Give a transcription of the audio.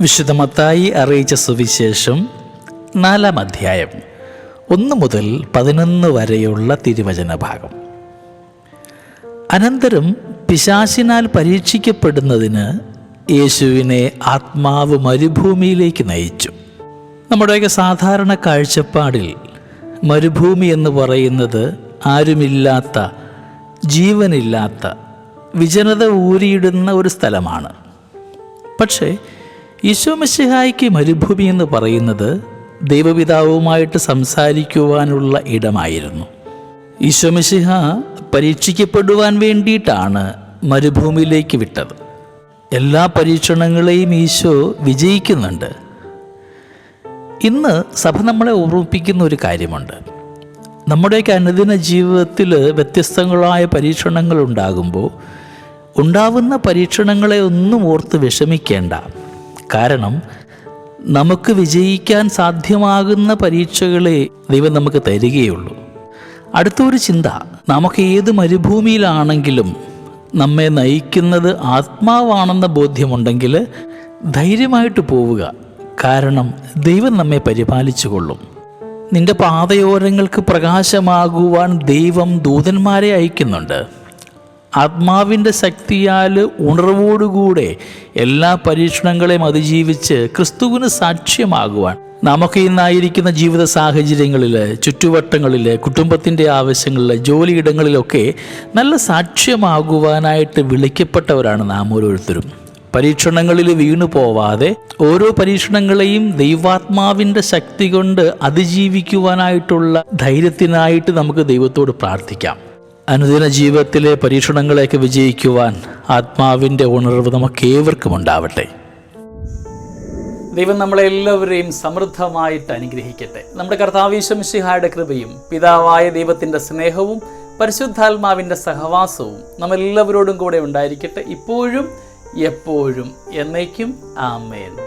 വിശുദ്ധമത്തായി അറിയിച്ച സുവിശേഷം നാലാം അധ്യായം ഒന്ന് മുതൽ പതിനൊന്ന് വരെയുള്ള തിരുവചന ഭാഗം അനന്തരം പിശാശിനാൽ പരീക്ഷിക്കപ്പെടുന്നതിന് യേശുവിനെ ആത്മാവ് മരുഭൂമിയിലേക്ക് നയിച്ചു. നമ്മുടെയൊക്കെ സാധാരണ കാഴ്ചപ്പാടിൽ മരുഭൂമി എന്ന് പറയുന്നത് ആരുമില്ലാത്ത ജീവനില്ലാത്ത വിജനത ഊരിയിടുന്ന ഒരു സ്ഥലമാണ്. പക്ഷേ ഈശോമിശിഹായ്ക്ക് മരുഭൂമി എന്ന് പറയുന്നത് ദൈവപിതാവുമായിട്ട് സംസാരിക്കുവാനുള്ള ഇടമായിരുന്നു. യശോമിശിഹ പരീക്ഷിക്കപ്പെടുവാൻ വേണ്ടിയിട്ടാണ് മരുഭൂമിയിലേക്ക് വിട്ടത്. എല്ലാ പരീക്ഷണങ്ങളെയും ഈശോ വിജയിക്കുന്നുണ്ട്. ഇന്ന് സഭ നമ്മളെ ഓർമ്മിപ്പിക്കുന്ന ഒരു കാര്യമുണ്ട്. നമ്മുടെയൊക്കെ അനുദിന ജീവിതത്തിൽ വ്യത്യസ്തങ്ങളായ പരീക്ഷണങ്ങൾ ഉണ്ടാകുമ്പോൾ ഉണ്ടാവുന്ന പരീക്ഷണങ്ങളെ ഒന്നും ഓർത്ത് വിഷമിക്കേണ്ട. കാരണം നമുക്ക് വിജയിക്കാൻ സാധ്യമാകുന്ന പരീക്ഷകളെ ദൈവം നമുക്ക് തരികയുള്ളൂ. അടുത്തൊരു ചിന്ത നമുക്ക് ഏത് മരുഭൂമിയിലാണെങ്കിലും നമ്മെ നയിക്കുന്നത് ആത്മാവാണെന്ന ബോധ്യമുണ്ടെങ്കിൽ ധൈര്യമായിട്ട് പോവുക. കാരണം ദൈവം നമ്മെ പരിപാലിച്ചു കൊള്ളും നിന്റെ പാതയോരങ്ങൾക്ക് പ്രകാശമാകുവാൻ ദൈവം ദൂതന്മാരെ അയക്കുന്നുണ്ട്. ആത്മാവിന്റെ ശക്തിയാൽ ഉണർവോടുകൂടെ എല്ലാ പരീക്ഷണങ്ങളെയും അതിജീവിച്ച് ക്രിസ്തുവിന് സാക്ഷ്യമാകുവാൻ നമുക്ക് ഇന്നായിരിക്കുന്ന ജീവിത സാഹചര്യങ്ങളിൽ ചുറ്റുവട്ടങ്ങളിൽ കുടുംബത്തിന്റെ ആവശ്യങ്ങളിൽ ജോലിയിടങ്ങളിലൊക്കെ നല്ല സാക്ഷ്യമാകുവാനായിട്ട് വിളിക്കപ്പെട്ടവരാണ് നാം ഓരോരുത്തരും. പരീക്ഷണങ്ങളിൽ വീണു പോവാതെ ഓരോ പരീക്ഷണങ്ങളെയും ദൈവാത്മാവിന്റെ ശക്തി കൊണ്ട് അതിജീവിക്കുവാനായിട്ടുള്ള ധൈര്യത്തിനായിട്ട് നമുക്ക് ദൈവത്തോട് പ്രാർത്ഥിക്കാം. അനുദിന ജീവിതത്തിലെ പരീക്ഷണങ്ങളെയൊക്കെ വിജയിക്കുവാൻ ആത്മാവിന്റെ ഉണർവ് നമുക്ക് ഏവർക്കും ഉണ്ടാവട്ടെ ദൈവം നമ്മളെ എല്ലാവരെയും സമൃദ്ധമായിട്ട് അനുഗ്രഹിക്കട്ടെ. നമ്മുടെ കർത്താവീശംഷിഹായുടെ കൃപയും പിതാവായ ദൈവത്തിന്റെ സ്നേഹവും പരിശുദ്ധാത്മാവിന്റെ സഹവാസവും നമ്മളെല്ലാവരോടും കൂടെ ഉണ്ടായിരിക്കട്ടെ ഇപ്പോഴും എപ്പോഴും എന്നേക്കും. ആമേൻ.